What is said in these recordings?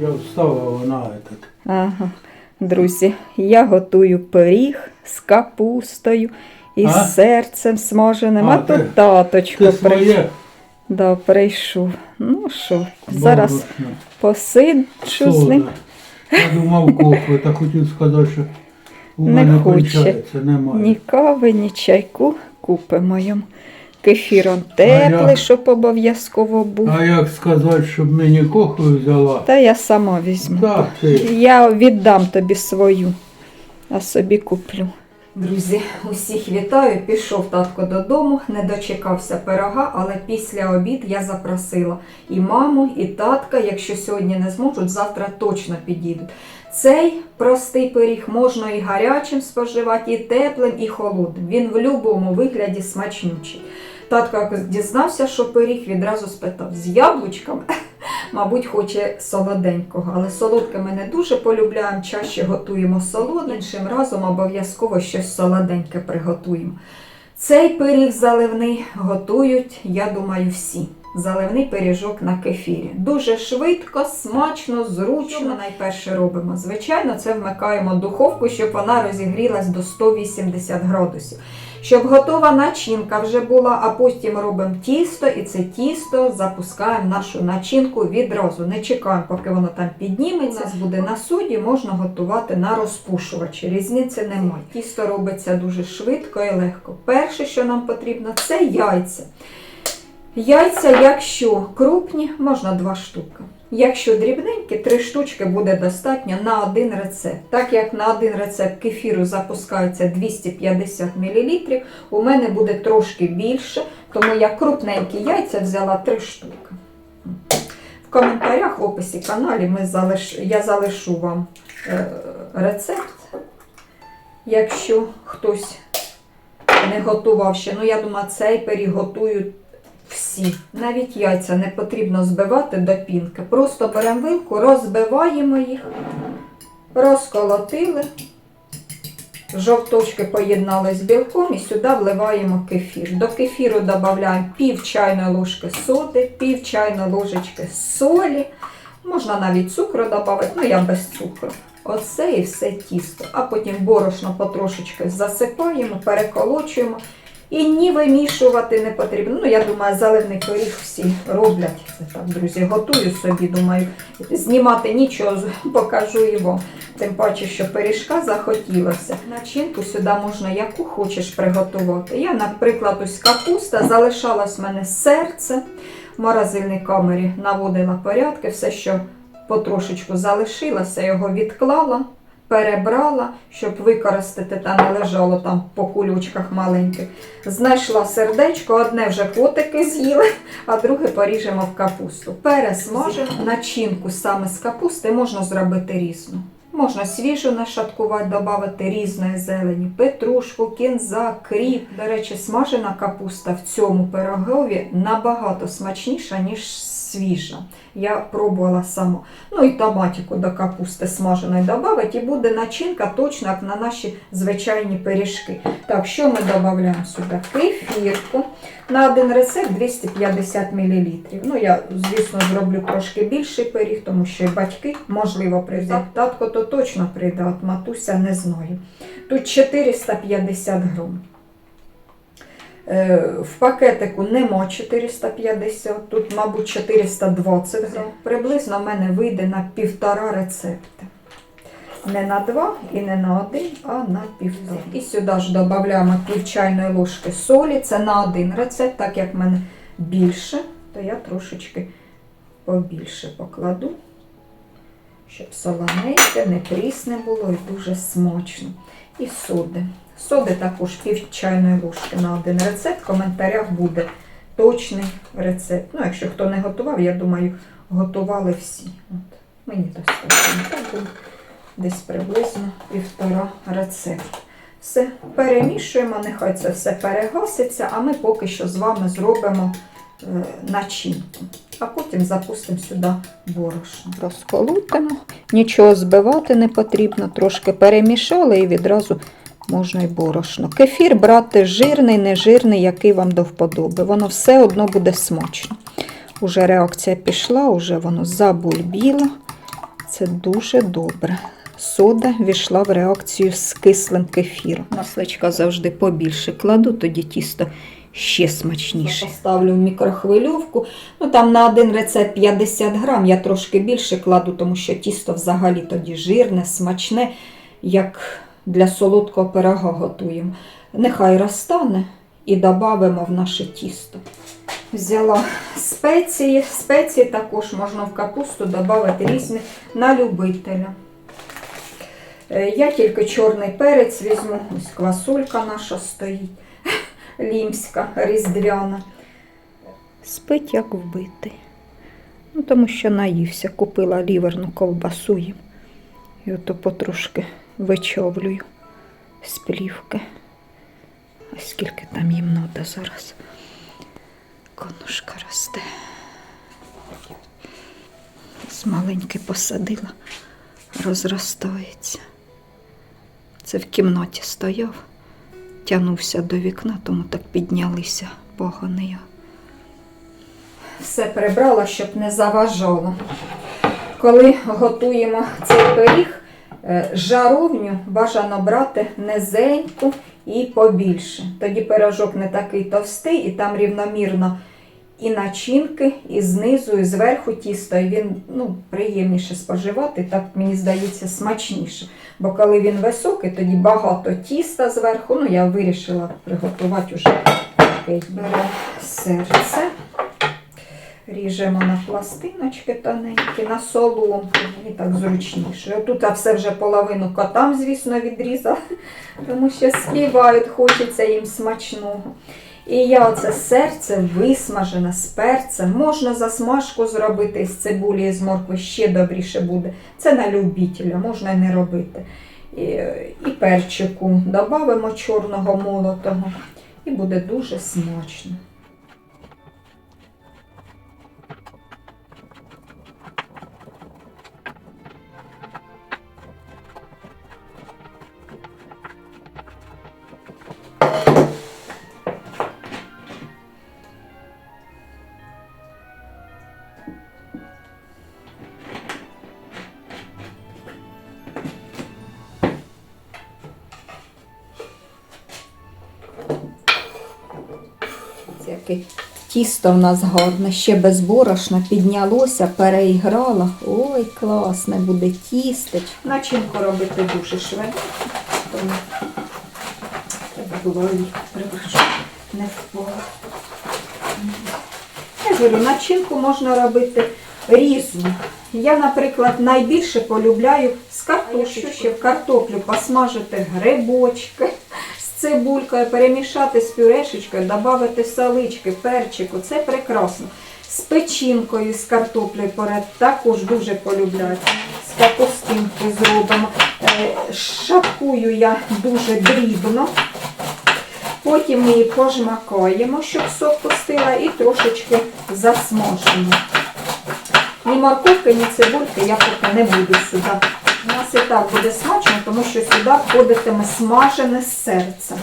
Я встав, а вона этот. Ага. Друзі, я готую пиріг з капустою і А? з серцем смаженим. А, А, ти- тут таточко Ти прийшов. своє? Да, прийшов. Ну що, зараз Борошно. посиджу з ним. Я думав кофе, та хотів сказати, що у Не мене хоче. кончається, немає. Ні кави, ні чайку купимо йому. Кефіром теплий, щоб обов'язково був. А як сказати, щоб мені коху взяла? Та я сама візьму. Так, ти. Я віддам тобі свою, а собі куплю. Друзі, усіх вітаю. Пішов татко додому, не дочекався пирога, але після обід я запросила і маму, і татка, якщо сьогодні не зможуть, завтра точно підійдуть. Цей простий пиріг можна і гарячим споживати, і теплим, і холодним. Він в будь-якому вигляді смачнючий. Татко дізнався, що пиріг, відразу спитав з яблучками. Мабуть, хоче солоденького, але солодке ми не дуже полюбляємо, чаще готуємо солодне, іншим разом обов'язково щось солоденьке приготуємо. Цей пиріг заливний готують, я думаю, всі. Заливний пиріжок на кефірі. Дуже швидко, смачно, зручно. Що ми найперше робимо? Звичайно, це вмикаємо духовку, щоб вона розігрілась до 180 градусів. Щоб готова начинка вже була, а потім робимо тісто, і це тісто запускаємо нашу начинку відразу. Не чекаємо, поки воно там підніметься. У нас буде на суді, можна готувати на розпушувачі. Різниці немає. Тісто робиться дуже швидко і легко. Перше, що нам потрібно, це яйця. Яйця, якщо крупні, можна два штуки. Якщо дрібненькі, три штучки буде достатньо на один рецепт. Так як на один рецепт кефіру запускається 250 мл, у мене буде трошки більше, тому я крупненькі яйця взяла три штуки. В коментарях в описі каналі ми залиш... я залишу вам е, рецепт. Якщо хтось не готував ще, ну я думаю, цей пиріг готують всі. Навіть яйця не потрібно збивати до пінки. Просто беремо вилку, розбиваємо їх, розколотили, жовточки поєднали з білком і сюди вливаємо кефір. До кефіру додаємо пів чайної ложки соди, пів чайної ложечки солі. Можна навіть цукру додати, ну я без цукру. Оце і все тісто. А потім борошно потрошечки засипаємо, переколочуємо. І ні вимішувати не потрібно. Ну, я думаю, заливний пиріг всі роблять. Це так, друзі, готую собі, думаю, знімати нічого, покажу вам. Тим паче, що пиріжка захотілося. Начинку сюди можна яку хочеш приготувати. Я, наприклад, ось капуста, залишалось в мене серце. В морозильній камері наводила порядки, все, що потрошечку залишилося, його відклала перебрала, щоб використати та не лежало там по кулючках маленьких. Знайшла сердечко, одне вже котики з'їли, а друге поріжемо в капусту. Пересмажимо начинку саме з капусти можна зробити різну. Можна свіжу нашаткувати, додати різної зелені, петрушку, кінза, кріп. До речі, смажена капуста в цьому пирогові набагато смачніша, ніж свіжа. Я пробувала сама. Ну і томатику до капусти смаженої додати, і буде начинка точно як на наші звичайні пиріжки. Так, що ми додаємо сюди? Кефірку. На один рецепт 250 мл. Ну, я, звісно, зроблю трошки більший пиріг, тому що і батьки, можливо, прийдуть. Татко то точно прийде, от матуся не знаю. Тут 450 грам. Е, В пакетику нема 450, тут, мабуть, 420 грам. Приблизно в мене вийде на півтора рецепти. Не на два і не на один, а на півтора. І сюди ж додаємо пів чайної ложки солі. Це на один рецепт, так як в мене більше, то я трошечки побільше покладу, щоб солоненьке, не прісне було і дуже смачно. І соди. Соди також пів чайної ложки на один рецепт. В коментарях буде точний рецепт. Ну, якщо хто не готував, я думаю, готували всі. От. Мені достатньо. Так буде десь приблизно півтора рецепт. Все перемішуємо, нехай це все перегаситься, а ми поки що з вами зробимо е, начинку. А потім запустимо сюди борошно. Розколотимо, нічого збивати не потрібно, трошки перемішали і відразу можна і борошно. Кефір брати жирний, нежирний, який вам до вподоби. Воно все одно буде смачно. Уже реакція пішла, уже воно забульбіло. Це дуже добре. Сода війшла в реакцію з кислим кефіром. Масличка завжди побільше кладу, тоді тісто ще смачніше. Поставлю в мікрохвильовку. Ну там на один рецепт 50 грам, я трошки більше кладу, тому що тісто взагалі тоді жирне, смачне, як для солодкого пирога готуємо. Нехай розтане і додамо в наше тісто. Взяла спеції. Спеції також можна в капусту додати різні на любителя. Е, Я тільки чорний перець візьму, ось квасолька наша стоїть, лімська, різдвяна. Спить як вбитий. Ну, тому що наївся, купила ліверну ковбасу їм. І ото потрошки вичовлюю з плівки. А скільки там їм зараз. Конушка росте. З маленький посадила, розростається. Це в кімнаті стояв, тягнувся до вікна, тому так піднялися погони. Все прибрала, щоб не заважало. Коли готуємо цей пиріг, жаровню бажано брати низеньку і побільше. Тоді пирожок не такий товстий, і там рівномірно і начинки, і знизу, і зверху тісто, і він ну, приємніше споживати, так мені здається, смачніше. Бо коли він високий, тоді багато тіста зверху. Ну, я вирішила приготувати уже такий. Беру серце. Ріжемо на пластиночки тоненькі, на соломку, мені так зручніше. Отут я все вже половину котам, звісно, відрізала, тому що співають, хочеться їм смачного. І я оце серце висмажене з перцем. Можна засмажку зробити з цибулі і з моркви, ще добріше буде. Це на любителя, можна і не робити. І, і перчику додамо чорного молотого, і буде дуже смачно. Тісто в нас гарне, ще без борошна піднялося, переіграло. Ой, класне буде тістечко. Начинку робити дуже швидко. Треба було її не впало. Я говорю, начинку можна робити різну. Я, наприклад, найбільше полюбляю з картошки, ще в картоплю посмажити грибочки цибулькою, перемішати з пюрешечкою, додати салички, перчику. Це прекрасно. З печінкою, з картоплею поряд також дуже полюбляю. З капустинки зробимо. Е, Шапкую я дуже дрібно. Потім ми її пожмакаємо, щоб сок пустила, і трошечки засмажимо. Ні морковки, ні цибульки я поки не буду сюди. У нас і так буде смачно, тому що сюди входитиме смажене серце.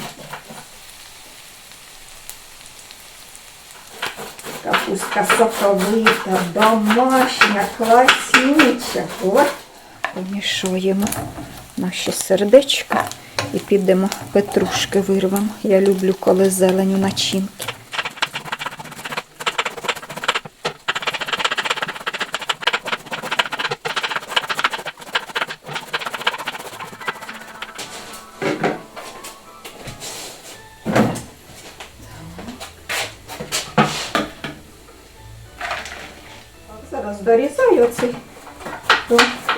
Капустка соковита, домашня, класнюча. От. Помішуємо наші сердечка і підемо петрушки вирвемо. Я люблю, коли зелень у начинки. Дорізаю оцей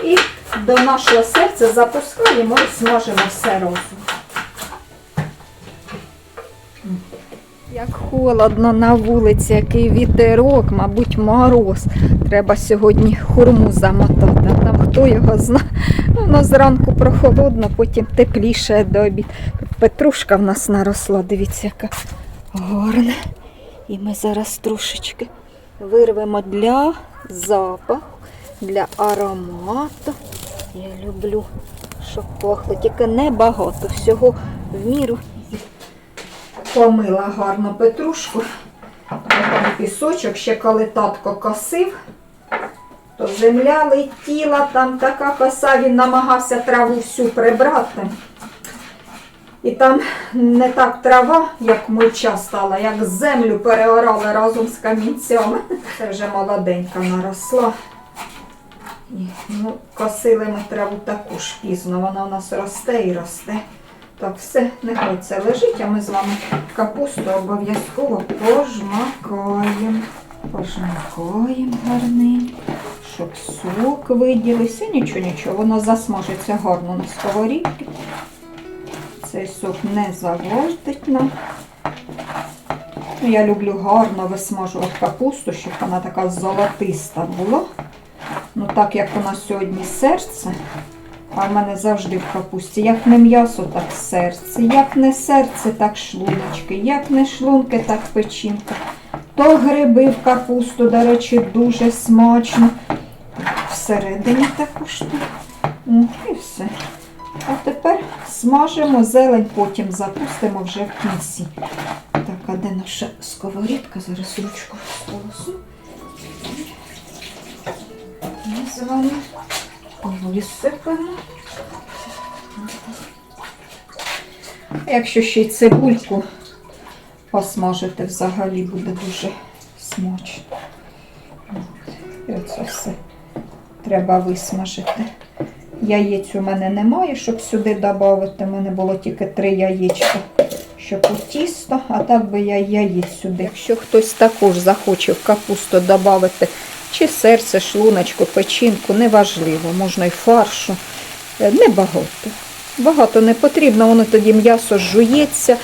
і до нашого серця запускаємо і смажимо все разом. Як холодно на вулиці, який вітерок, мабуть, мороз. Треба сьогодні хурму замотати. Там хто його знає. Воно зранку прохолодно, потім тепліше до обід. Петрушка в нас наросла, дивіться, яка гарна. І ми зараз трошечки вирвемо для запаху, для аромату. Я люблю, щоб пахло, тільки небагато, всього в міру. Помила гарно петрушку. Там пісочок, ще коли татко косив, То земля летіла, там така коса, він намагався траву всю прибрати. І там не так трава, як мульча стала, як землю переорали разом з камінцями. Це вже молоденька наросла. Ну, косили ми траву таку ж пізно, вона у нас росте і росте. Так, все, нехай це лежить, а ми з вами капусту обов'язково пожмакаємо. Пожмакаємо гарненько, щоб сок виділився. Нічого, нічого, воно засмажиться гарно на сковорідці. Цей сок не завождить Я люблю гарно висмажувати капусту, щоб вона така золотиста була. Ну так як у нас сьогодні серце, а в мене завжди в капусті. Як не м'ясо, так серце. Як не серце, так шлуночки. Як не шлунки, так печінка. То гриби в капусту, до речі, дуже смачно. Всередині також. Ну, і все. А тепер смажимо зелень, потім запустимо вже в кінці. Так, а де наша сковорідка? Зараз ручку сполосу. Ми з вами висипемо. А Якщо ще й цибульку посмажити, взагалі буде дуже смачно. І оце все треба висмажити. Яєць у мене немає, щоб сюди додати. У мене було тільки три яєчка, щоб у тісто, а так би я яєць сюди. Якщо хтось також захоче в капусту додати чи серце, шлуночку, печінку, неважливо, можна й фаршу. Е, Небагато. Багато не потрібно, воно тоді м'ясо жується.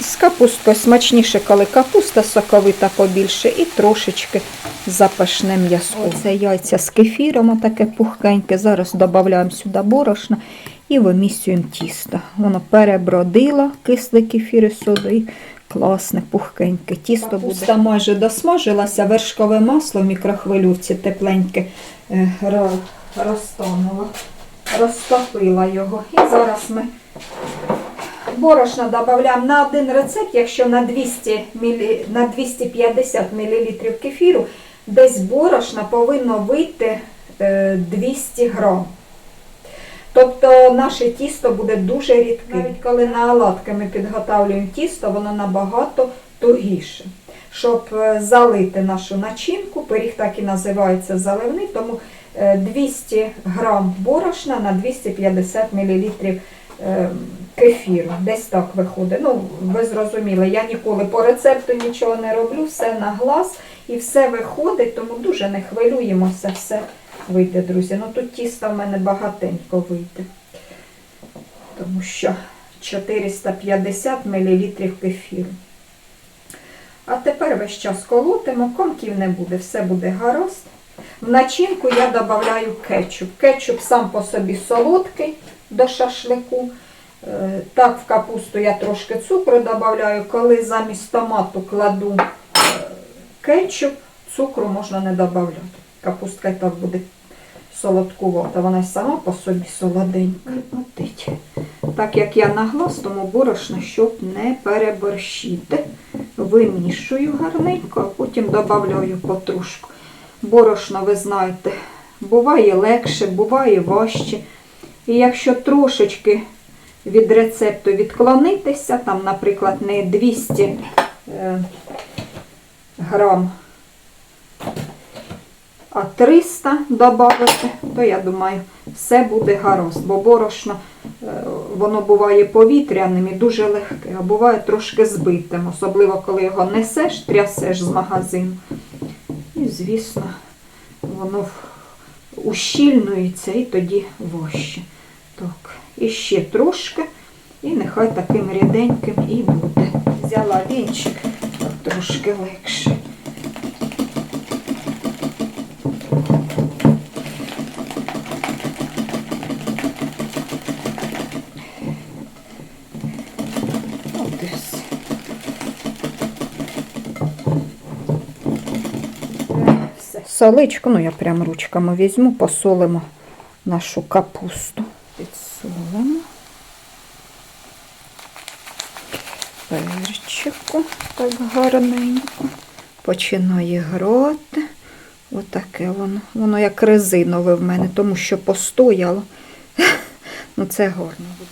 З капусткою смачніше, коли капуста соковита побільше і трошечки запашне м'ясо. Оце яйця з кефіром, таке пухкеньке. Зараз додаємо сюди борошна і вимісюємо тісто. Воно перебродило кисле кефір і соду і класне, пухкеньке. Тісто Капуста буде. майже досмажилася, вершкове масло в мікрохвилювці тепленьке е, розтонуло, розтопила його. І зараз ми борошна додаємо на один рецепт, якщо на 200 мілі, на 250 мл кефіру, десь борошна повинно вийти е, 200 грам. Тобто наше тісто буде дуже рідке. Навіть коли на оладки ми підготовлюємо тісто, воно набагато тугіше. Щоб е, залити нашу начинку, пиріг так і називається заливний, тому е, 200 грам борошна на 250 мл е, кефіру. Десь так виходить. Ну, ви зрозуміли, я ніколи по рецепту нічого не роблю, все на глаз і все виходить, тому дуже не хвилюємося, все вийде, друзі. Ну тут тіста в мене багатенько вийде. Тому що 450 мл кефіру. А тепер весь час колотимо, комків не буде, все буде гаразд. В начинку я додаю кетчуп. Кетчуп сам по собі солодкий до шашлику. Е, Так, в капусту я трошки цукру додаю. Коли замість томату кладу е, кетчуп, цукру можна не додати. Капустка і так буде солодкувата, вона й сама по собі солоденька. Так як я на глаз, тому борошно, щоб не переборщити. Вимішую гарненько, а потім додаю потрошку. Борошно, ви знаєте, буває легше, буває важче. І якщо трошечки від рецепту відклонитися, там, наприклад, не 200 е, грам, а 300 додати, то я думаю, все буде гаразд, бо борошно е, воно буває повітряним і дуже легке, а буває трошки збитим, особливо коли його несеш, трясеш з магазину. І, звісно, воно ущільнується і тоді важче. Так, і ще трошки, і нехай таким ріденьким і буде. Взяла вінчик, трошки легше. Соличку, ну я прям ручками візьму, посолимо нашу капусту. Підсолимо. Перчику так гарненько. Починає грати. Отаке воно. Воно як резинове в мене, тому що постояло. Ну, це гарно буде.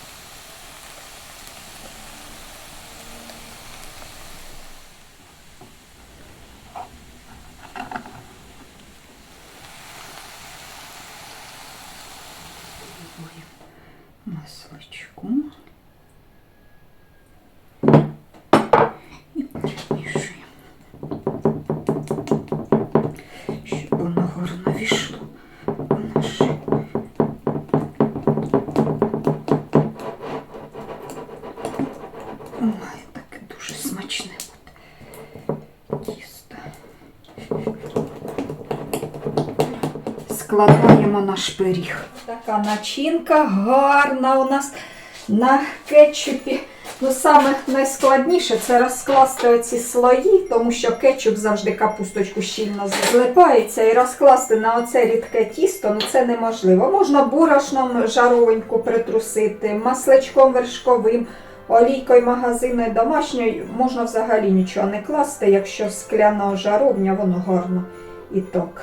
Масличку. І перемішуємо. Щоб воно гарно війшло в наше. Ой, таке дуже смачне буде. Тісто. Складаємо наш пиріг. Така начинка гарна у нас на кетчупі. Ну, саме найскладніше це розкласти оці слої, тому що кетчуп завжди капусточку щільно злипається і розкласти на оце рідке тісто, ну це неможливо. Можна борошном жаровеньку притрусити, масличком вершковим, олійкою магазинною домашньою. Можна взагалі нічого не класти, якщо скляна жаровня, воно гарно і так.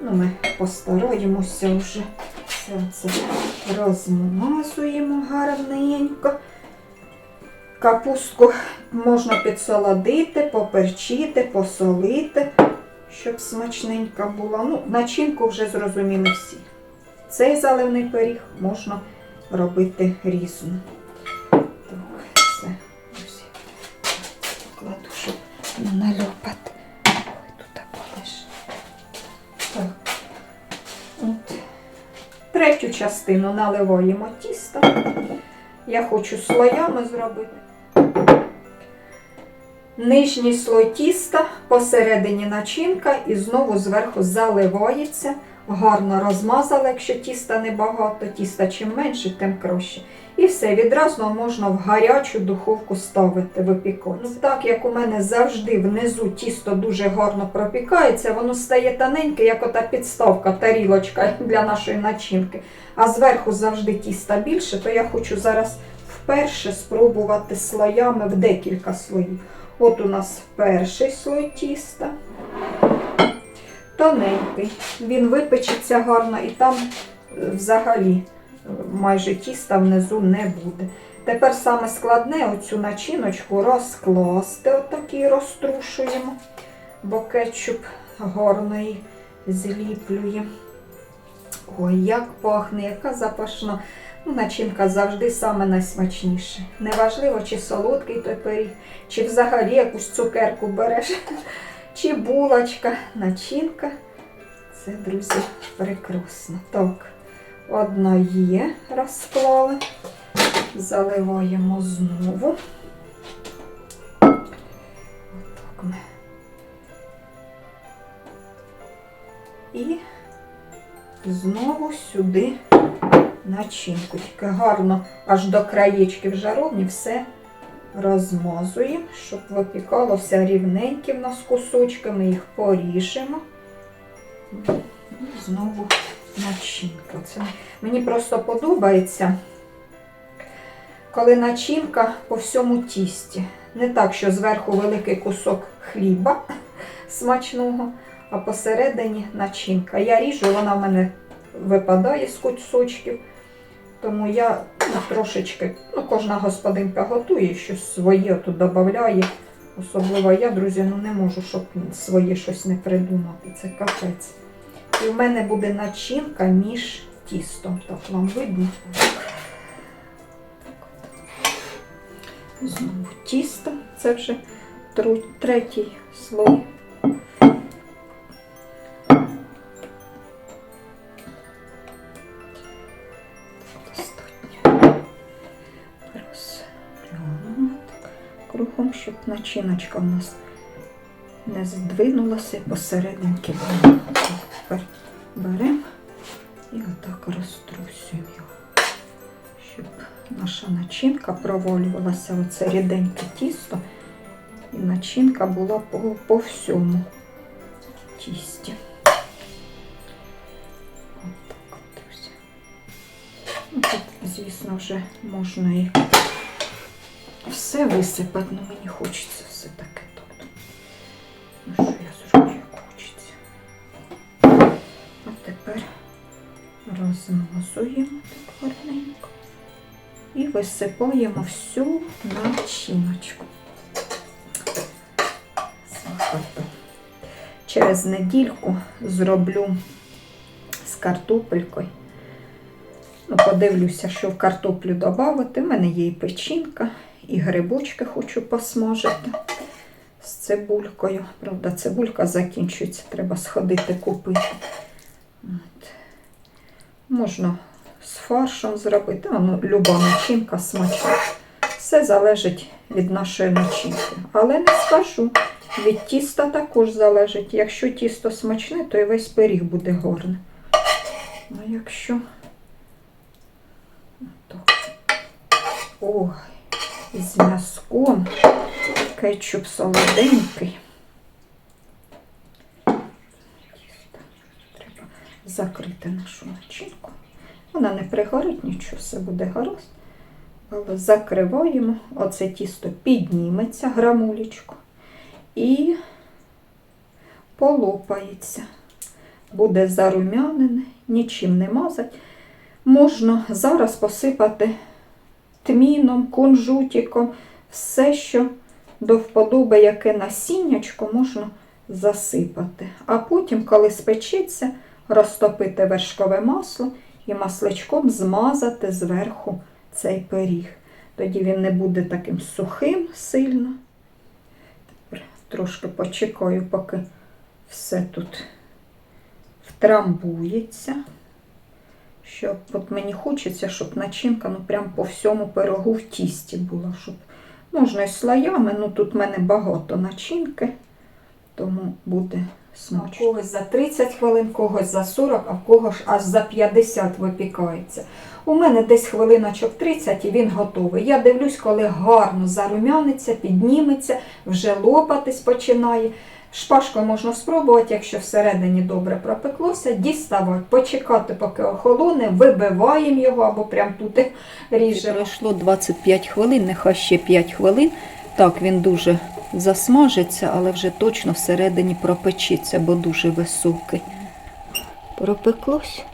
Ну, ми постараємося вже все це розмазуємо гарненько. Капустку можна підсолодити, поперчити, посолити, щоб смачненька була. Ну, начинку вже зрозуміли всі. Цей заливний пиріг можна робити різно. Третю частину наливаємо тісто. Я хочу слоями зробити. Нижній слой тіста, посередині начинка і знову зверху заливається. Гарно розмазала, якщо тіста небагато, тіста чим менше, тим краще. І все, відразу можна в гарячу духовку ставити, випікати. Ну, так як у мене завжди внизу тісто дуже гарно пропікається, воно стає тоненьке, як ота підставка, тарілочка для нашої начинки. А зверху завжди тіста більше, то я хочу зараз вперше спробувати слоями в декілька слоїв. От у нас перший слой тіста. Тоненький. Він випечеться гарно і там е, взагалі е, майже тіста внизу не буде. Тепер саме складне оцю начиночку розкласти, отакий розтрушуємо, бо кетчуп її зліплює. Ой, як пахне, яка запашна. Ну, начинка завжди саме найсмачніша. Неважливо, чи солодкий той пиріг, чи взагалі якусь цукерку береш, чи булочка, начинка. Це, друзі, прекрасно. Так, одна є, розклали. Заливаємо знову. Отак ми. І знову сюди начинку. Тільки гарно аж до краєчків жаровні все розмазуємо, щоб випікалося рівненькі в нас кусочки. Ми їх поріжемо. І знову начинка. Це мені просто подобається, коли начинка по всьому тісті. Не так, що зверху великий кусок хліба смачного, а посередині начинка. Я ріжу, вона в мене випадає з кусочків. Тому я ну, трошечки, ну, кожна господинка готує, щось своє тут додає. Особливо я, друзі, ну не можу, щоб своє щось не придумати. Це капець. І в мене буде начинка між тістом. Так вам видно. Знову тісто. Це вже третій слой. Начиночка у нас не здвинулася посерединки. Тепер беремо і отак розтрусюємо його, щоб наша начинка провалювалася в це ріденьке тісто, і начинка була по, по всьому тісті. От. Ну, Тут, звісно, вже можна і все висипати, але мені хочеться все таке. тут. ну що я зроблю, як хочеться. А тепер розмазуємо так гарненько і висипаємо всю начиночку. Через недільку зроблю з картопелькою. Ну, Подивлюся, що в картоплю додати. У мене є і печінка і грибочки хочу посмажити з цибулькою. Правда, цибулька закінчується, треба сходити купити. От. Можна з фаршем зробити. А, Ну, люба начинка смачна. Все залежить від нашої начинки. Але не скажу. Від тіста також залежить. Якщо тісто смачне, то і весь пиріг буде гарний. А якщо. Отак. З м'язком. Кетчуп солоденький. Треба закрити нашу начинку. Вона не пригорить нічого, все буде гаразд. Але закриваємо. Оце тісто підніметься грамулечку і полопається. Буде зарум'янене, нічим не мазать. Можна зараз посипати тміном, кунжутиком, все, що до вподоби, яке насіннячко, можна засипати. А потім, коли спечеться, розтопити вершкове масло і масличком змазати зверху цей пиріг. Тоді він не буде таким сухим сильно. Тепер трошки почекаю, поки все тут втрамбується. Щоб от мені хочеться, щоб начинка ну, прям по всьому пирогу в тісті була. Щоб можна і слоями, ну тут в мене багато начинки, тому буде смачно. У Когось за 30 хвилин, когось за 40, а в когось аж за 50 випікається. У мене десь хвилиночок 30 і він готовий. Я дивлюсь, коли гарно зарум'яниться, підніметься, вже лопатись починає. Шпажкою можна спробувати, якщо всередині добре пропеклося, діставати, почекати, поки охолоне, вибиваємо його або прям тут ріжемо. Пройшло 25 хвилин, нехай ще 5 хвилин. Так, він дуже засмажиться, але вже точно всередині пропечеться, бо дуже високий. Пропеклось.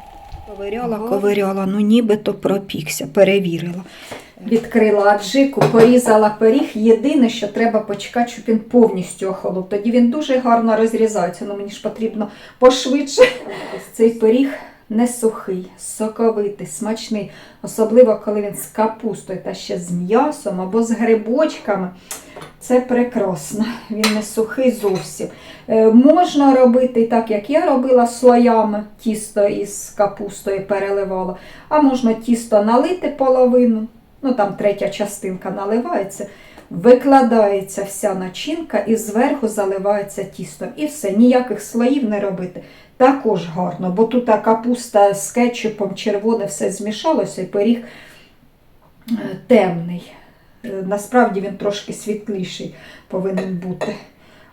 Ковиряла, ковиряла, ну нібито пропікся, перевірила. Відкрила аджику, порізала пиріг. Єдине, що треба почекати, щоб він повністю охолов. Тоді він дуже гарно розрізається. Ну мені ж потрібно пошвидше. Цей пиріг не сухий, соковитий, смачний, особливо коли він з капустою та ще з м'ясом або з грибочками. Це прекрасно. Він не сухий зовсім. Е, можна робити так, як я робила слоями, тісто із капустою переливала, а можна тісто налити половину, ну там третя частинка наливається, викладається вся начинка і зверху заливається тістом. І все, ніяких слоїв не робити. Також гарно, бо тут та капуста з кетчупом червоне все змішалося і пиріг е, темний. Е, Насправді він трошки світліший повинен бути.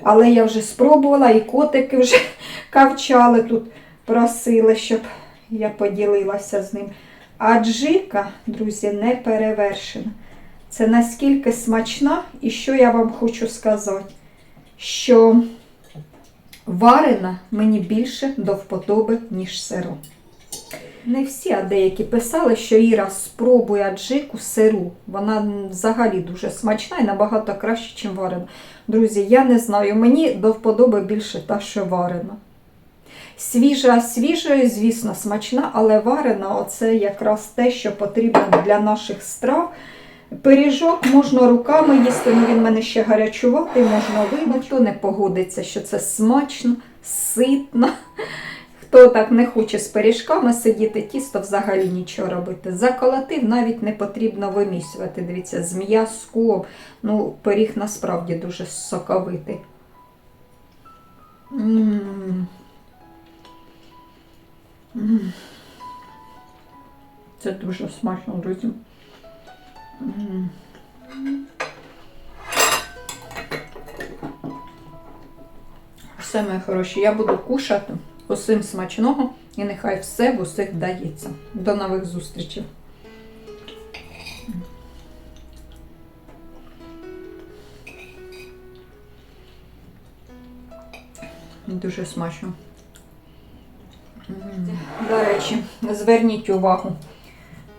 Але я вже спробувала, і котики вже кавчали тут, просили, щоб я поділилася з ним. А джика, друзі, не перевершена. Це наскільки смачна, і що я вам хочу сказати, що варена мені більше до вподоби, ніж сиро. Не всі, а деякі писали, що Іра спробує аджику сиру. Вона взагалі дуже смачна і набагато краще, ніж варена. Друзі, я не знаю, мені до вподоби більше та, що варена. Свіжа свіжою, звісно, смачна, але варена оце якраз те, що потрібно для наших страв. Пиріжок можна руками їсти, ну він мене ще гарячуватий, можна вийти. Хто не погодиться, що це смачно, ситно. Хто так не хоче з пиріжками сидіти, тісто взагалі нічого робити. Заколотив навіть не потрібно вимісювати. Дивіться, з м'язком. Ну, пиріг насправді дуже соковитий. М. М. Це дуже смачно, друзі. Все, мої хороші, я буду кушати. Усім смачного і нехай все в усіх вдається. До нових зустрічей. Дуже смачно. До речі, зверніть увагу.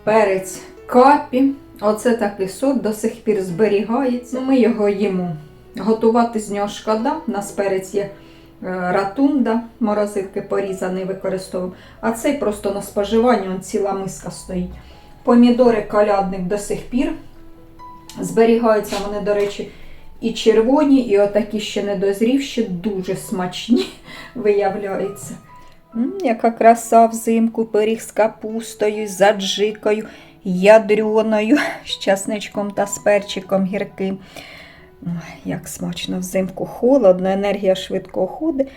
Перець капі. Оце такий сорт до сих пір зберігається. Ми його їмо. Готувати з нього шкода. У нас перець є е, ратунда, морозивки порізаний використовуємо. А цей просто на споживання, он ціла миска стоїть. Помідори калядник до сих пір зберігаються. Вони, до речі, і червоні, і отакі ще недозрівші, дуже смачні виявляються. М, Яка краса взимку, пиріг з капустою, з аджикою, ядрюною, з часничком та з перчиком гірким. Як смачно взимку холодно, енергія швидко ходить.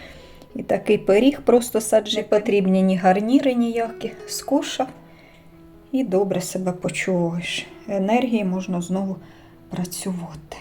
І такий пиріг просто саджи. Не потрібні ні гарніри ніякі. Скушав і добре себе почуваєш. Енергії можна знову працювати.